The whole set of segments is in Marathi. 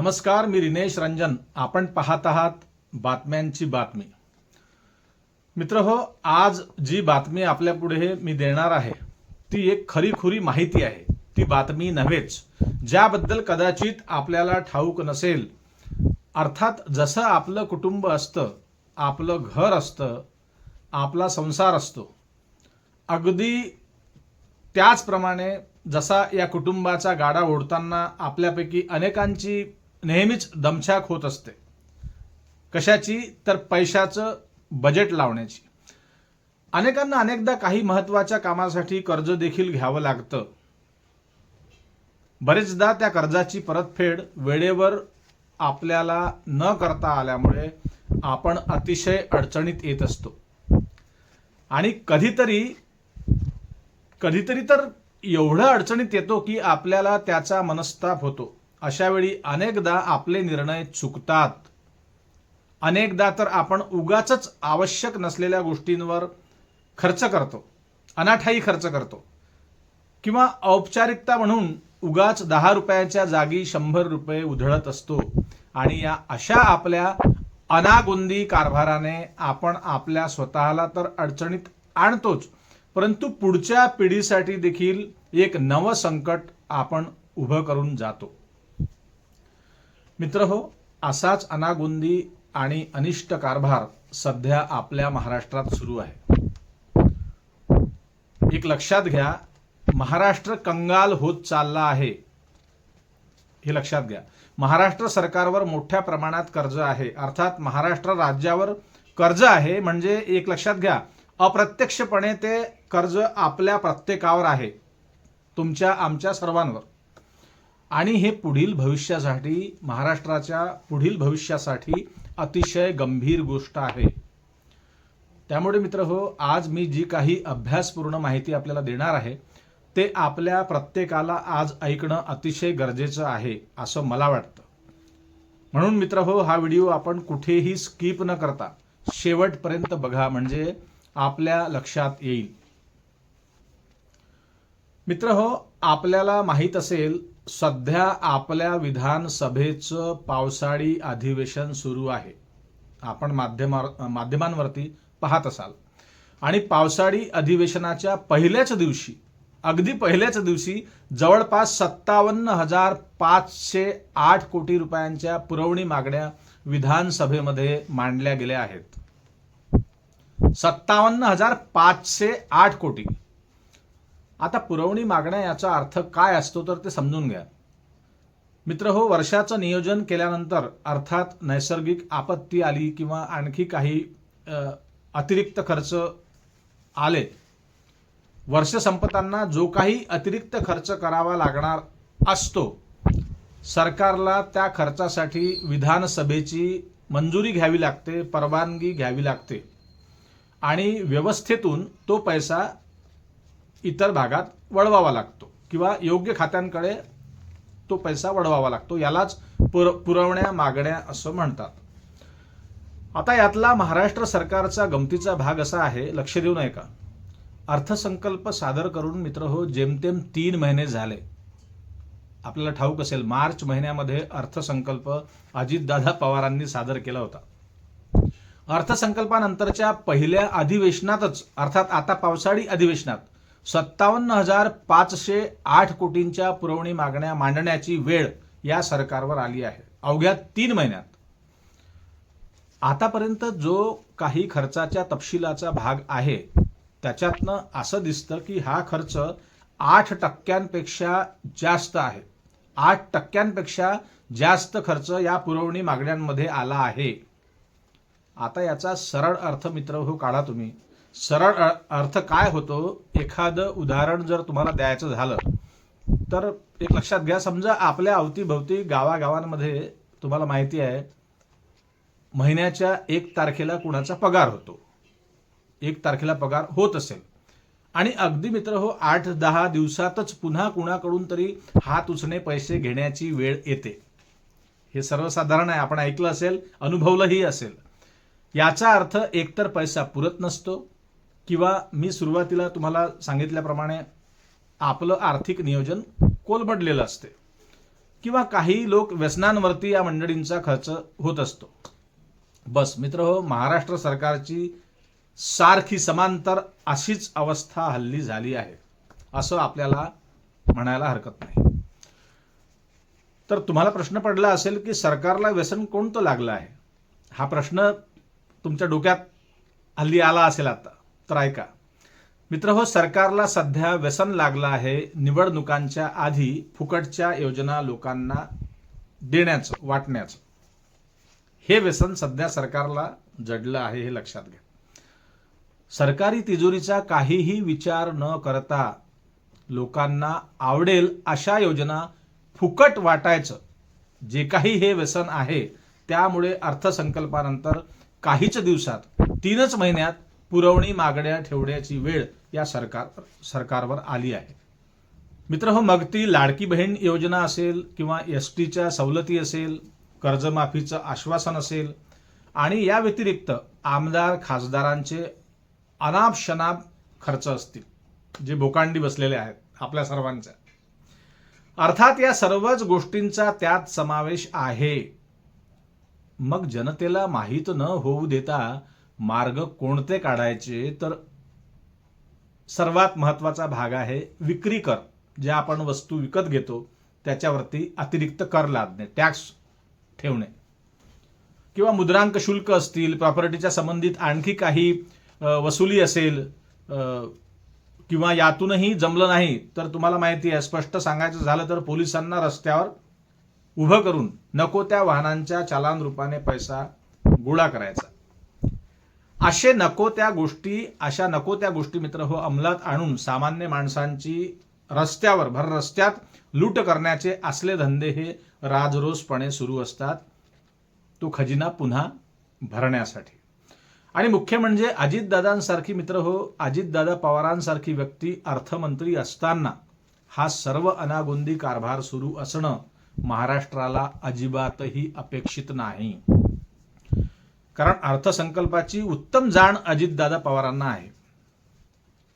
नमस्कार मी रिनेश रंजन. आपण पाहत आहात बातम्यांची बातमी. मित्र हो आज जी बातमी आपल्या पुढे मी देणार आहे ती एक खरीखुरी माहिती आहे. ती बातमी नव्हेच ज्याबद्दल कदाचित आपल्याला ठाऊक नसेल. अर्थात जसं आपलं कुटुंब असतं आपलं घर असतं आपला संसार असतो. अगदी त्याचप्रमाणे जसा या कुटुंबाचा गाडा ओढताना आपल्यापैकी अनेकांची नेहमीच दमछाक होत असते. कशाची? तर पैशाचं बजेट लावण्याची. अनेकांना अनेकदा काही महत्त्वाच्या कामासाठी कर्ज देखील घ्यावं लागतं. बरेचदा त्या कर्जाची परतफेड वेळेवर आपल्याला न करता आल्यामुळे आपण अतिशय अडचणीत येत असतो. आणि कधीतरी कधीतरी तर एवढं अडचणीत येतो की आपल्याला त्याचा मनस्ताप होतो. अशावेळी अनेकदा आपले निर्णय चुकतात. अनेकदा तर आपण उगाच आवश्यक नसलेल्या गोष्टींवर खर्च करतो अनाठाई खर्च करतो किंवा औपचारिकता म्हणून उगाच दहा रुपयाच्या जागी शंभर रुपये उधळत असतो आणि या अशा आपल्या अनागोंदी कारभाराने आपण आपल्या स्वतःला तर अडचणीत आणतोच परंतु पुढच्या पिढीसाठी देखील एक नवं संकट आपण उभं करून जातो. मित्र हो असाच अनागोंदी आणि अनिष्ट कारभार सध्या आपल्या महाराष्ट्रात सुरू आहे. एक लक्षात घ्या महाराष्ट्र कंगाल होत चालला आहे. हे लक्षात घ्या. महाराष्ट्र सरकारवर मोठ्या प्रमाणात कर्ज आहे. अर्थात महाराष्ट्र राज्यावर कर्ज आहे म्हणजे एक लक्षात घ्या अप्रत्यक्षपणे ते कर्ज आपल्या प्रत्येकावर आहे. तुमच्या आमच्या सर्वांवर. आणि हे पुढील भविष्यासाठी महाराष्ट्राच्या पुढील भविष्यासाठी अतिशय गंभीर गोष्ट आहे. त्यामुळे मित्र हो आज मी जी काही अभ्यासपूर्ण माहिती आपल्याला देणार आहे ते आपल्या प्रत्येकाला आज ऐकणं अतिशय गरजेचं आहे असं मला वाटतं. म्हणून मित्र हो हा व्हिडिओ आपण कुठेही स्किप न करता शेवटपर्यंत बघा म्हणजे आपल्या लक्षात येईल. मित्र हो आपल्याला माहीत असेल सध्या आपल्या विधानसभेचं पावसाळी अधिवेशन सुरू आहे. आपण माध्यमा माध्यमांवरती पाहत असाल. आणि पावसाळी अधिवेशनाच्या पहिल्याच दिवशी अगदी पहिल्याच दिवशी जवळपास सत्तावन्न हजार पाचशे आठ कोटी रुपयांच्या पुरवणी मागण्या विधानसभेमध्ये मांडल्या गेल्या आहेत. सत्तावन्न हजार पाचशे आठ कोटी. आता पुरवणी मागण्या याचा अर्थ काय असतो तर ते समजून घ्या. मित्र हो वर्षाचं नियोजन केल्यानंतर अर्थात नैसर्गिक आपत्ती आली किंवा आणखी काही अतिरिक्त खर्च आले वर्ष संपताना जो काही अतिरिक्त खर्च करावा लागणार असतो सरकारला त्या खर्चासाठी विधानसभेची मंजुरी घ्यावी लागते परवानगी घ्यावी लागते आणि व्यवस्थेतून तो पैसा इतर भागात वळवावा लागतो किंवा योग्य खात्यांकडे तो पैसा वळवावा लागतो. यालाच पुर पुरवण्या मागण्या असं म्हणतात. आता यातला महाराष्ट्र सरकारचा गमतीचा भाग असा आहे लक्ष देऊ नये का? अर्थसंकल्प सादर करून मित्र हो जेमतेम तीन महिने झाले. आपल्याला ठाऊक असेल मार्च महिन्यामध्ये अर्थसंकल्प अजितदादा पवारांनी सादर केला होता. अर्थसंकल्पानंतरच्या पहिल्या अधिवेशनातच अर्थात आता पावसाळी अधिवेशनात सत्तावन्न हजार पाचशे आठ कोटींच्या पुरवणी मागण्या मांडण्याची वेळ या सरकारवर आली आहे. अवघ्या तीन महिन्यात. आतापर्यंत जो काही खर्चाच्या तपशिलाचा भाग आहे त्याच्यातनं असं दिसतं की हा खर्च आठ टक्क्यांपेक्षा जास्त आहे. आठ टक्क्यांपेक्षा जास्त खर्च या पुरवणी मागण्यांमध्ये आला आहे. आता याचा सरळ अर्थ मित्र हो काढा तुम्ही. सरळ अर्थ काय होतो? एखादं उदाहरण जर तुम्हाला द्यायचं झालं तर एक लक्षात घ्या. समजा आपल्या अवतीभवती गावागावांमध्ये तुम्हाला माहिती आहे महिन्याच्या एक तारखेला कुणाचा पगार होतो. एक तारखेला पगार होत असेल. आणि अगदी मित्र हो आठ दहा दिवसातच पुन्हा कुणाकडून तरी हात उचणे पैसे घेण्याची वेळ येते. हे सर्वसाधारण आहे. आपण ऐकलं असेल अनुभवलंही असेल. याचा अर्थ एकतर पैसा पुरत नसतो किंवा मी सुरुवातीला तुम्हाला सांगितल्याप्रमाणे आपलं आर्थिक नियोजन कोलबडलेलं असते. किंवा काही लोक व्यसनांवरती या मंडळींचा खर्च होत असतो. बस मित्र हो महाराष्ट्र सरकारची सारखी समांतर अशीच अवस्था हल्ली झाली आहे. असं आपल्याला म्हणायला हरकत नाही. तर तुम्हाला प्रश्न पडला असेल की सरकारला व्यसन कोणतं लागलं आहे? हा प्रश्न तुमच्या डोक्यात हल्ली आला असेल आता. तर ऐका. मित्र हो सरकारला सध्या व्यसन लागलं आहे निवडणुकांच्या आधी फुकटच्या योजना लोकांना देण्याचं वाटण्याचं. हे व्यसन सध्या सरकारला जडलं आहे हे लक्षात घ्या. सरकारी तिजोरीचा काहीही विचार न करता लोकांना आवडेल अशा योजना फुकट वाटायचं. जे काही हे व्यसन आहे त्यामुळे अर्थसंकल्पानंतर काहीच दिवसात तीनच महिन्यात पुरवणी मागण्या ठेवण्याची वेळ या सरकार सरकारवर आली आहे. मित्र हो मग ती लाडकी बहीण योजना असेल किंवा एस टीच्या सवलती असेल कर्जमाफीचं आश्वासन असेल आणि या व्यतिरिक्त आमदार खासदारांचे अनाप शनाप खर्च असतील जे बोकांडी बसलेले आहेत आपल्या सर्वांच्या अर्थात या सर्वच गोष्टींचा त्यात समावेश आहे. मग जनतेला माहीत न होऊ देता मार्ग कोणते काढायचे तर सर्वात महत्त्वाचा भाग आहे विक्री कर ज्या आपण वस्तू विकत घेतो त्याच्यावरती अतिरिक्त कर लादणे टॅक्स ठेवणे. किंवा मुद्रांक शुल्क असतील प्रॉपर्टीच्या संबंधित आणखी काही वसुली असेल किंवा यातूनही जमलं नाही तर तुम्हाला माहिती आहे स्पष्ट सांगायचं झालं तर पोलिसांना रस्त्यावर उभं करून नको त्या वाहनांच्या चालान रूपाने पैसा गोळा करायचा. असे नको त्या गोष्टी अशा नको त्या गोष्टी मित्र हो अंमलात आणून सामान्य माणसांची रस्त्यावर भर रस्त्यात लूट करण्याचे असले धंदे हे राजरोसपणे सुरू असतात तो खजिना पुन्हा भरण्यासाठी. आणि मुख्य म्हणजे अजितदादांसारखी मित्र हो अजितदादा पवारांसारखी व्यक्ती अर्थमंत्री असताना हा सर्व अनागोंदी कारभार सुरू असणं महाराष्ट्राला अजिबातही अपेक्षित नाही. कारण अर्थसंकल्पाची उत्तम जाण अजितदादा पवारांना आहे.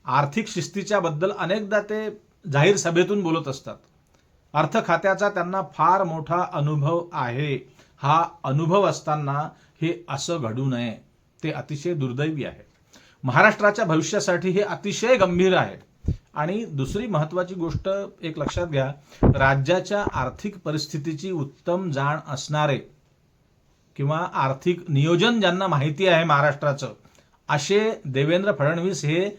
आर्थिक शिस्तीच्या बद्दल अनेकदा ते जाहीर सभेतून बोलत असतात. अर्थ खात्याचा त्यांना फार मोठा अनुभव आहे. हा अनुभव असताना हे असं घडू नये. ते अतिशय दुर्दैवी आहे. महाराष्ट्राच्या भविष्यासाठी हे अतिशय गंभीर आहे. आणि दुसरी महत्वाची गोष्ट एक लक्षात घ्या. राज्याच्या आर्थिक परिस्थितीची उत्तम जाण असणारे किंवा आर्थिक नियोजन ज्यांना माहिती आहे महाराष्ट्राचं असे देवेंद्र फडणवीस हे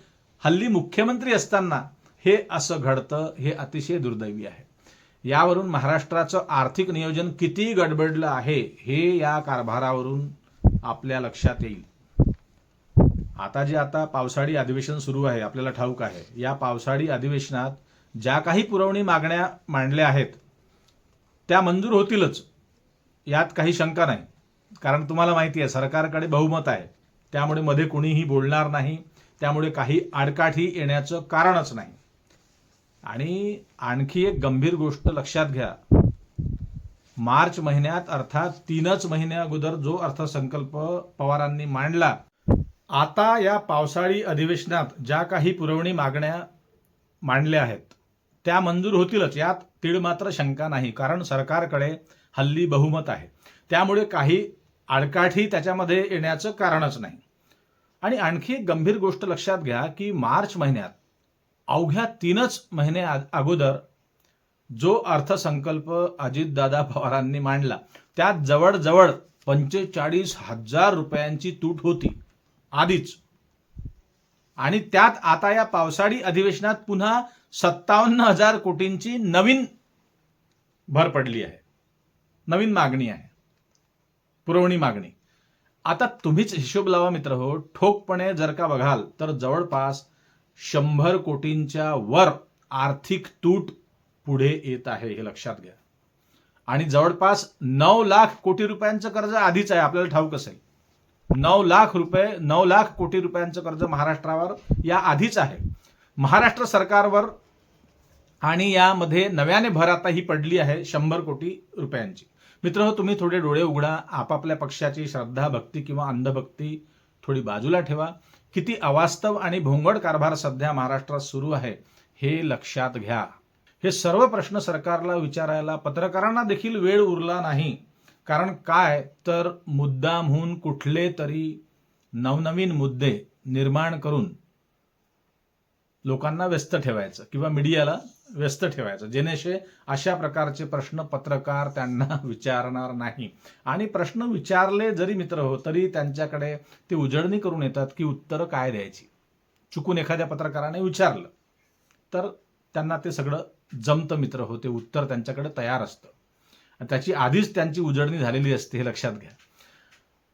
हल्ली मुख्यमंत्री असताना हे असं घडतं हे अतिशय दुर्दैवी आहे. यावरून महाराष्ट्राचं आर्थिक नियोजन किती गडबडलं आहे हे या कारभारावरून आपल्या लक्षात येईल. आता जे आता पावसाळी अधिवेशन सुरू आहे आपल्याला ठाऊक आहे या पावसाळी अधिवेशनात ज्या काही पुरवणी मागण्या मांडल्या आहेत त्या मंजूर होतीलच. यात काही शंका नाही. कारण तुम्हाला माहिती आहे सरकारकडे बहुमत आहे. त्यामुळे मध्ये कुणीही बोलणार नाही. त्यामुळे काही आडकाठी येण्याचं कारणच नाही. आणि आणखी एक गंभीर गोष्ट लक्षात घ्या. मार्च महिन्यात अर्थात तीनच महिन्या अगोदर जो अर्थसंकल्प पवारांनी मांडला आता या पावसाळी अधिवेशनात ज्या काही पुरवणी मागण्या मांडल्या आहेत त्या मंजूर होतीलच. यात तीळ मात्र शंका नाही कारण सरकारकडे हल्ली बहुमत आहे. त्यामुळे काही आडकाठी त्याच्यामध्ये येण्याचं कारणच नाही. आणि आणखी एक गंभीर गोष्ट लक्षात घ्या की मार्च महिन्यात अवघ्या तीनच महिने अगोदर जो अर्थसंकल्प अजितदादा पवारांनी मांडला त्यात जवळजवळ पंचेचाळीस हजार रुपयांची तूट होती आधीच. आणि त्यात आता या पावसाळी अधिवेशनात पुन्हा सत्तावन्न हजार कोटींची नवीन भर पडली आहे. नवीन मागणी आहे. पुरवणी मागणी. आता तुम्हीच हिशोब लावा मित्र हो. ठोकपणे जर का बघाल तर जवळपास शंभर कोटींच्या वर आर्थिक तूट पुढे येत आहे हे लक्षात घ्या. आणि जवळपास नऊ लाख कोटी रुपयांचं कर्ज आधीच आहे आपल्याला ठाऊक असेल. नऊ लाख रुपये नऊ लाख कोटी रुपयांचं कर्ज महाराष्ट्रावर या आधीच आहे. महाराष्ट्र सरकारवर आणि यामध्ये नव्याने भर आता ही पडली आहे शंभर कोटी रुपयांची. मित्र तुम्ही थोडे डोळे उघडा. आपापल्या पक्षाची श्रद्धा भक्ती किंवा अंधभक्ती थोडी बाजूला ठेवा. किती अवास्तव आणि भोंगड कारभार सध्या महाराष्ट्रात सुरू आहे हे लक्षात घ्या. हे सर्व प्रश्न सरकारला विचारायला पत्रकारांना देखील वेळ उरला नाही. कारण काय? तर मुद्दामहून कुठले तरी नवनवीन मुद्दे निर्माण करून लोकांना व्यस्त ठेवायचं किंवा मीडियाला व्यस्त ठेवायचं. जेणेशे अशा प्रकारचे प्रश्न पत्रकार त्यांना विचारणार नाही. आणि प्रश्न विचारले जरी मित्र हो तरी त्यांच्याकडे ते उजळणी करून येतात की उत्तरं काय द्यायची. चुकून एखाद्या पत्रकाराने विचारलं तर त्यांना ते सगळं जमतं मित्र हो ते उत्तर त्यांच्याकडे तयार असतं. त्याची आधीच त्यांची उजळणी झालेली असते हे लक्षात घ्या.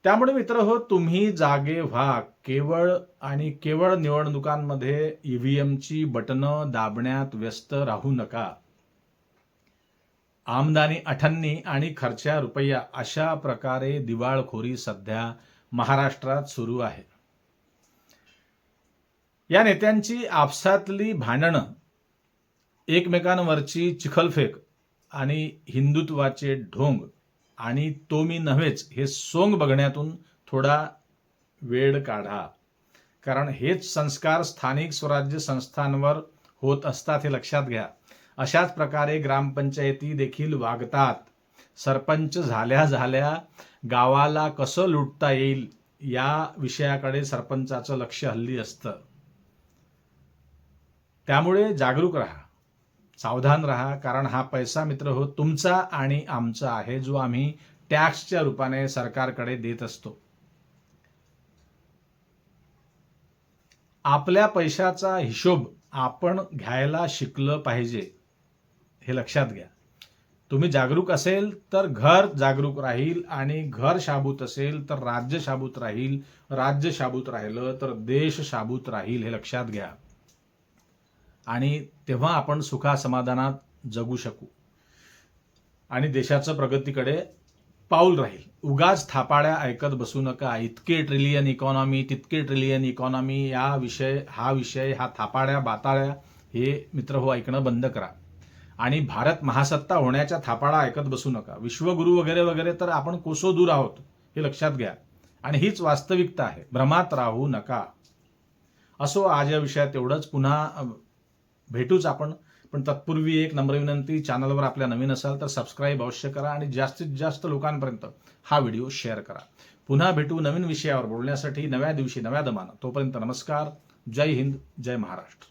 त्यामुळे मित्र हो तुम्ही जागे व्हा. केवळ आणि केवळ निवडणुकांमध्ये ईव्हीएमची बटनं दाबण्यात व्यस्त राहू नका. आमदानी अठन्नी आणि खर्च्या रुपया अशा प्रकारे दिवाळखोरी सध्या महाराष्ट्रात सुरू आहे. या नेत्यांची आपसातली भांडणं एकमेकांवरची चिखलफेक आणि हिंदुत्वाचे ढोंग आणि तो मी नव्हेच हे सोंग बघण्यातून थोडा वेळ काढा. कारण हेच संस्कार स्थानिक स्वराज्य संस्थांवर होत असतात हे लक्षात घ्या. अशाच प्रकारे ग्रामपंचायती देखील वागतात. सरपंच झाल्या झाल्या गावाला कसं लुटता येईल या विषयाकडे सरपंचाचं लक्ष हल्ली असतं. त्यामुळे जागरूक राहा. सावधान राहा कारण हा पैसा मित्र हो तुमचा आणि आमचा आहे जो आम्ही टॅक्सच्या रूपाने सरकारकडे देत असतो. आपल्या पैशाचा हिशोब आपण घ्यायला शिकलं पाहिजे हे लक्षात घ्या. तुम्ही जागरूक असेल तर घर जागरूक राहील आणि घर शाबूत असेल तर राज्य शाबूत राहील राज्य शाबूत राहिलं तर देश शाबूत राहील हे लक्षात घ्या. आणि तेव्हा आपण सुखा समाधानात जगू शकू. आणि देशाचं प्रगतीकडे पाऊल राहील. उगाच थापाड्या ऐकत बसू नका. इतके ट्रिलियन इकॉनॉमी तितके ट्रिलियन इकॉनॉमी या विषय हा विषय हा थापाड्या बाताळ्या हे मित्र हो ऐकणं बंद करा. आणि भारत महासत्ता होण्याच्या थापाडा ऐकत बसू नका. विश्वगुरू वगैरे वगैरे तर आपण कोसो दूर आहोत हे लक्षात घ्या. आणि हीच वास्तविकता आहे. भ्रमात राहू नका. असो आज या विषयात एवढंच. पुन्हा भेटूच आपण. पण तत्पूर्वी एक नम्र विनंती चॅनलवर आपल्या नवीन असाल तर सबस्क्राईब अवश्य करा आणि जास्तीत जास्त लोकांपर्यंत हा व्हिडिओ शेअर करा. पुन्हा भेटू नवीन विषयावर बोलण्यासाठी नव्या दिवशी नव्या दमानं. तोपर्यंत नमस्कार. जय हिंद जय महाराष्ट्र.